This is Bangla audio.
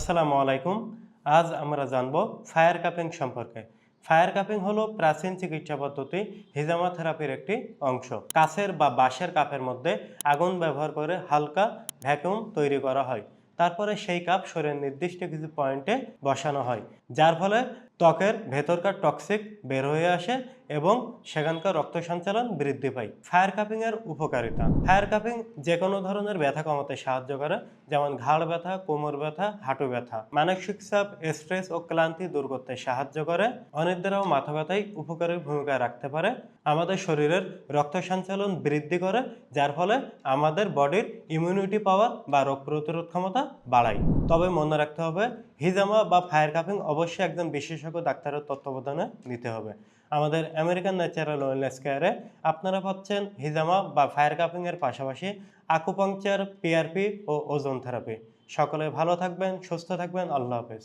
আসসালামু আলাইকুম। আজ আমরা জানব ফায়ার কাপিং সম্পর্কে। ফায়ার কাপিং হলো প্রাচীন চিকিৎসা পদ্ধতি হিজামা থেরাপির একটি অংশ। কাছের বা বাঁশের কাপের মধ্যে আগুন ব্যবহার করে হালকা ভ্যাকুম তৈরি করা হয়। তারপরে সেই কাপ শরীরের নির্দিষ্ট কিছু পয়েন্টে বসানো হয়, যার ফলে ত্বকের ভেতরকার টক্সিক বের হয়ে আসে এবং সেখানকার রক্ত সঞ্চালন বৃদ্ধি পায়। ফায়ার কাপিং এর উপকারিতা। ফায়ার কাপিং যে কোনো ধরনের ব্যথা কমাতে সাহায্য করে, যেমন ঘাড় ব্যথা, কোমর ব্যথা, হাঁটু ব্যথা। মানসিক চাপ স্ট্রেস ও ক্লান্তি দূর করতে সাহায্য করে। অনেকদের মাথা ব্যথায় উপকারী ভূমিকা রাখতে পারে। আমাদের শরীরের রক্ত সঞ্চালন বৃদ্ধি করে, যার ফলে আমাদের বডির ইমিউনিটি পাওয়ার বা রোগ প্রতিরোধ ক্ষমতা বাড়ায়। তবে মনে রাখতে হবে, হিজামা বা ফায়ার কাপিং অবশ্যই একজন বিশেষজ্ঞ ডাক্তারের তত্ত্বাবধানে নিতে হবে। আমাদের আমেরিকান ন্যাচারাল ওয়েলনেস কেয়ারে আপনারা পাচ্ছেন হিজামা বা ফায়ার কাপিং এর পাশাপাশি আকুপাংচার পিআরপি ও ওজন থেরাপি। সকলে ভালো থাকবেন, সুস্থ থাকবেন, আল্লাহ হাফেজ।